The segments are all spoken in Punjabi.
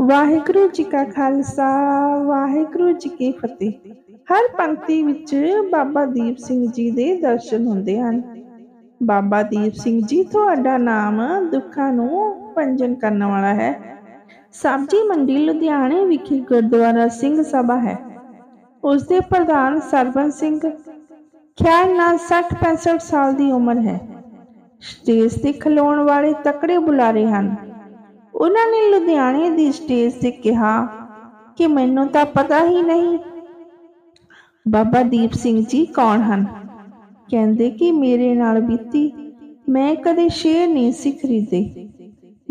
ਵਾਹਿਗੁਰੂ ਜੀ ਕਾ ਖਾਲਸਾ, ਵਾਹਿਗੁਰੂ ਜੀ ਕੀ ਫਤਿਹ। ਹਰ ਪੰਕਤੀ ਵਿੱਚ ਬਾਬਾ ਦੀਪ ਸਿੰਘ ਜੀ ਦੇ ਦਰਸ਼ਨ ਹੁੰਦੇ ਹਨ। ਬਾਬਾ ਦੀਪ ਸਿੰਘ ਜੀ, ਤੁਹਾਡਾ ਨਾਮ ਦੁੱਖਾਂ ਨੂੰ ਭੰਜਨ ਕਰਨ ਵਾਲਾ ਹੈ। ਸਬਜੀ ਮੰਡੀ, ਲੁਧਿਆਣੇ ਵਿਖੇ ਗੁਰਦੁਆਰਾ ਸਿੰਘ ਸਭਾ ਹੈ। ਉਸ ਦੇ ਪ੍ਰਧਾਨ ਸਰਵਨ ਸਿੰਘ, ਖਿਆਲ ਨਾਲ 60-65 ਸਾਲ ਦੀ ਉਮਰ ਹੈ। ਸਟੇਜ ਤੇ ਖਲੋਣ ਵਾਲੇ ਤਕੜੇ ਬੁਲਾਰੇ ਹਨ। ਉਹਨਾਂ ਨੇ ਲੁਧਿਆਣੇ ਦੀ ਸਟੇਜ ਤੇ ਕਿਹਾ ਕਿ ਮੈਨੂੰ ਤਾਂ ਪਤਾ ਹੀ ਨਹੀਂ। ਬਾਬਾ ਦੀਪ ਸਿੰਘ ਜੀ ਕੌਣ ਹਨ? ਕਹਿੰਦੇ ਕਿ ਮੇਰੇ ਨਾਲ ਬੀਤੀ, ਮੈਂ ਕਦੇ ਸ਼ੇਰ ਨਹੀਂ ਸੀ ਖਰੀਦੇ।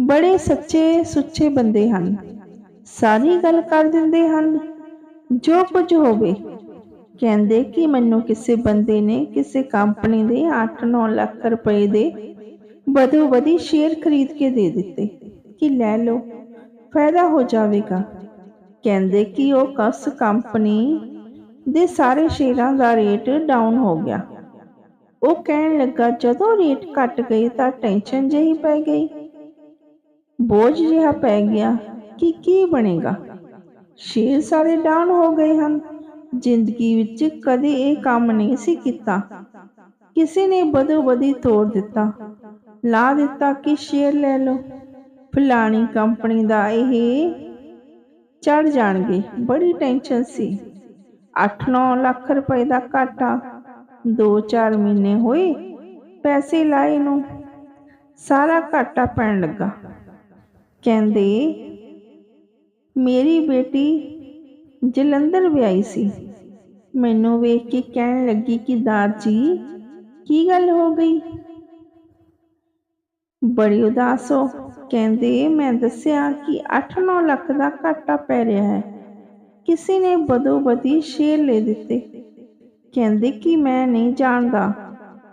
ਬੜੇ ਸੱਚੇ ਸੁੱਚੇ ਬੰਦੇ ਹਨ। ਸਾਰੀ ਗੱਲ ਕਰ ਦਿੰਦੇ ਹਨ, ਜੋ ਕੁਝ ਹੋਵੇ। ਕਹਿੰਦੇ ਕਿ ਮੈਨੂੰ ਕਿਸੇ ਬੰਦੇ ਨੇ ਕਿਸੇ ਕੰਪਨੀ ਦੇ 8-9 ਲੱਖ ਰੁਪਏ ਦੇ ਬਦੋ ਬਦੀ ਸ਼ੇਅਰ ਖਰੀਦ ਕੇ ਦੇ ਦਿੱਤੇ। ਕਿ ਲੈ ਲਓ, ਫਾਇਦਾ ਹੋ ਜਾਵੇਗਾ। ਕਹਿੰਦੇ ਕਿ ਉਹ ਕਸ ਕੰਪਨੀ ਦੇ ਸਾਰੇ ਸ਼ੇਅਰਾਂ ਦਾ ਰੇਟ ਡਾਊਨ ਹੋ ਗਿਆ। ਉਹ ਕਹਿਣ ਲੱਗਾ, ਜਦੋਂ ਰੇਟ ਘਟ ਗਏ ਤਾਂ ਟੈਨਸ਼ਨ ਜਿਹੀ ਪੈ ਗਈ। ਬੋਝ ਜਿਹਾ ਪੈ ਗਿਆ ਕਿ ਕੀ ਬਣੇਗਾ। ਸ਼ੇਅਰ ਸਾਰੇ ਡਾਊਨ ਹੋ ਗਏ ਹਨ। ਜ਼ਿੰਦਗੀ ਵਿੱਚ ਕਦੇ ਇਹ ਕੰਮ ਨਹੀਂ ਸੀ ਕੀਤਾ। ਕਿਸੇ ਨੇ ਬਦੋ ਬਦੀ ਤੋੜ ਦਿੱਤਾ। ਲਾ ਦਿੱਤਾ ਕਿ ਸ਼ੇਅਰ ਲੈ ਲਓ। ਫਲਾਣੀ ਕੰਪਨੀ ਦਾ ਇਹ ਚੜ ਜਾਣਗੇ। ਬੜੀ ਟੈਨਸ਼ਨ ਸੀ। 8-9 ਲੱਖ ਰੁਪਏ ਦਾ ਘਾਟਾ 2-4 ਮਹੀਨੇ ਹੋਏ, ਪੈਸੇ ਲਾਏ ਨੂੰ ਸਾਰਾ ਘਾਟਾ ਪੈਣ ਲੱਗਾ। ਕਹਿੰਦੇ, ਮੇਰੀ ਬੇਟੀ ਜਲੰਧਰ ਵਿਆਹੀ ਸੀ। ਮੈਨੂੰ ਵੇਖ ਕੇ ਕਹਿਣ ਲੱਗੀ ਕਿ ਦਾਰ ਜੀ, ਕੀ ਗੱਲ ਹੋ ਗਈ? ਬੜੀ ਉਦਾਸ ਹੋ। ਕਹਿੰਦੇ, ਮੈਂ ਦੱਸਿਆ ਕਿ 8-9 ਲੱਖ ਦਾ ਘਾਟਾ ਪੈ ਰਿਹਾ ਹੈ। ਕਿਸੇ ਨੇ ਬਦੋ ਸ਼ੇਰ ਲੈ ਦਿੱਤੇ। ਕਹਿੰਦੇ ਕਿ ਮੈਂ ਨਹੀਂ ਜਾਣਦਾ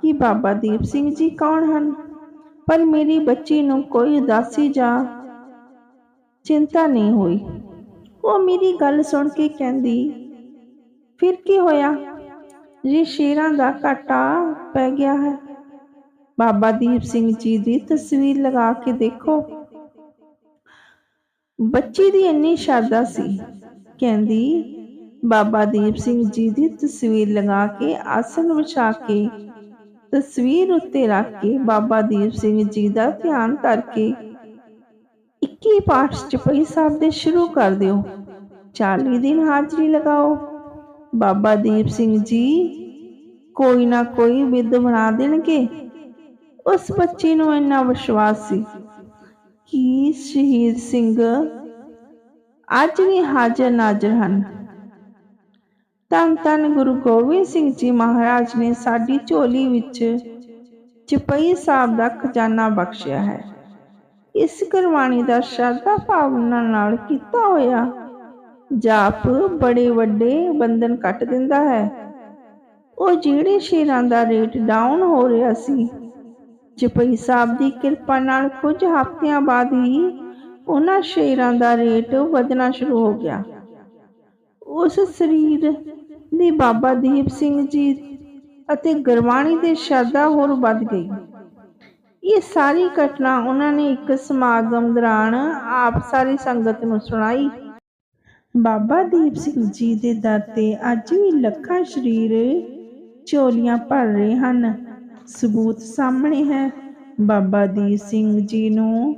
ਕਿ ਬਾਬਾ ਦੀਪ ਸਿੰਘ ਜੀ ਕੌਣ ਹਨ, ਪਰ ਮੇਰੀ ਬੱਚੀ ਨੂੰ ਕੋਈ ਉਦਾਸੀ ਜਾਂ ਚਿੰਤਾ ਨਹੀਂ ਹੋਈ। ਉਹ ਮੇਰੀ ਗੱਲ ਸੁਣ ਕੇ ਕਹਿੰਦੀ, ਫਿਰ ਕੀ ਹੋਇਆ? ਜੇ ਸ਼ੇਰਾਂ ਦਾ ਘਾਟਾ ਪੈ ਗਿਆ ਹੈ ਬਾਬਾ ਦੀਪ ਸਿੰਘ ਜੀ ਦੀ ਤਸਵੀਰ ਲਗਾ ਕੇ ਦੇਖੋ। ਬੱਚੀ ਦੀ ਇੰਨੀ ਸ਼ਰਧਾ ਸੀ। ਕਹਿੰਦੀ, ਬਾਬਾ ਦੀਪ ਸਿੰਘ ਜੀ ਦੀ ਤਸਵੀਰ ਲਗਾ ਕੇ ਆਸਨ ਵਿਛਾ ਕੇ, ਤਸਵੀਰ ਉੱਤੇ ਰੱਖ ਕੇ ਬਾਬਾ ਦੀਪ ਸਿੰਘ ਜੀ ਦਾ ਧਿਆਨ ਕਰਕੇ ਕੇ 21 ਪਾਠ ਚਪਈ ਸਾਹਿਬ ਦੇ ਸ਼ੁਰੂ ਕਰ ਦਿਓ। 40 ਦਿਨ ਹਾਜ਼ਰੀ ਲਗਾਓ। ਬਾਬਾ ਦੀਪ ਸਿੰਘ ਜੀ, ਕੋਈ ਨਾ ਕੋਈ ਵਿਦ ਬਣਾ ਦੇਣਗੇ। ਉਸ ਬੱਚੀ ਨੂੰ ਇੰਨਾ ਵਿਸ਼ਵਾਸ ਸੀ ਕਿ ਸ਼ਹੀਦ ਸਿੰਘ ਅੱਜ ਵੀ ਹਾਜ਼ਰ ਨਾਜ਼ਰ ਹਨ। ਤਨ ਤਨ ਗੁਰੂ ਗੋਬਿੰਦ ਸਿੰਘ ਜੀ ਮਹਾਰਾਜ ਨੇ ਸਾਡੀ ਝੋਲੀ ਵਿੱਚ ਚਪਈ ਸਾਹਿਬ ਦਾ ਖਜ਼ਾਨਾ ਬਖਸ਼ਿਆ ਹੈ। ਇਸ ਕੁਰਬਾਨੀ ਦਾ ਸ਼ਰਧਾ ਭਾਵਨਾ ਨਾਲ ਕੀਤਾ ਹੋਇਆ ਜਾਪ ਬੜੇ ਵੱਡੇ ਬੰਧਨ ਕੱਟ ਦਿੰਦਾ ਹੈ। ਉਹ ਜਿਹੜੇ ਸ਼ੇਰਾਂ ਦਾ ਰੇਟ ਡਾਊਨ ਹੋ ਰਿਹਾ ਸੀ ਚਪਈ ਸਾਹਿਬ ਦੀ ਕਿਰਪਾ ਨਾਲ ਕੁਝ ਹਫ਼ਤਿਆਂ ਬਾਅਦ ਹੀ ਉਹਨਾਂ ਸ਼ੇਰਾਂ ਦਾ ਰੇਟ ਵਧਣਾ ਸ਼ੁਰੂ ਹੋ ਗਿਆ। ਉਸ ਸਰੀਰ ਦੀ ਬਾਬਾ ਦੀਪ ਸਿੰਘ ਜੀ ਅਤੇ ਗੁਰਬਾਣੀ ਦੇ ਸ਼ਰਧਾ ਹੋਰ ਵੱਧ ਗਈ। ਇਹ ਸਾਰੀ ਘਟਨਾ ਉਹਨਾਂ ਨੇ ਇੱਕ ਸਮਾਗਮ ਦੌਰਾਨ ਆਪ ਸਾਰੀ ਸੰਗਤ ਨੂੰ ਸੁਣਾਈ। ਬਾਬਾ ਦੀਪ ਸਿੰਘ ਜੀ ਦੇ ਦਰ ਤੇ ਅੱਜ ਵੀ ਲੱਖਾਂ ਸ਼ਰੀਰ ਝੋਲੀਆਂ ਭਰ ਰਹੇ ਹਨ। ਸਬੂਤ ਸਾਹਮਣੇ ਹੈ। ਬਾਬਾ ਦੀਪ ਸਿੰਘ ਜੀ ਨੂੰ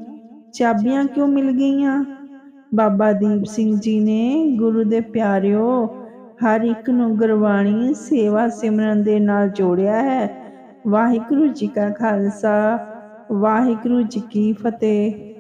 ਚਾਬੀਆਂ ਕਿਉਂ ਮਿਲ ਗਈਆਂ? ਬਾਬਾ ਦੀਪ ਸਿੰਘ ਜੀ ਨੇ ਗੁਰੂ ਦੇ ਪਿਆਰਿਓ, ਹਰ ਇੱਕ ਨੂੰ ਗੁਰਬਾਣੀ ਸੇਵਾ ਸਿਮਰਨ ਦੇ ਨਾਲ ਜੋੜਿਆ ਹੈ। ਵਾਹਿਗੁਰੂ ਜੀ ਕਾ ਖਾਲਸਾ, ਵਾਹਿਗੁਰੂ ਜੀ ਕੀ ਫਤਿਹ।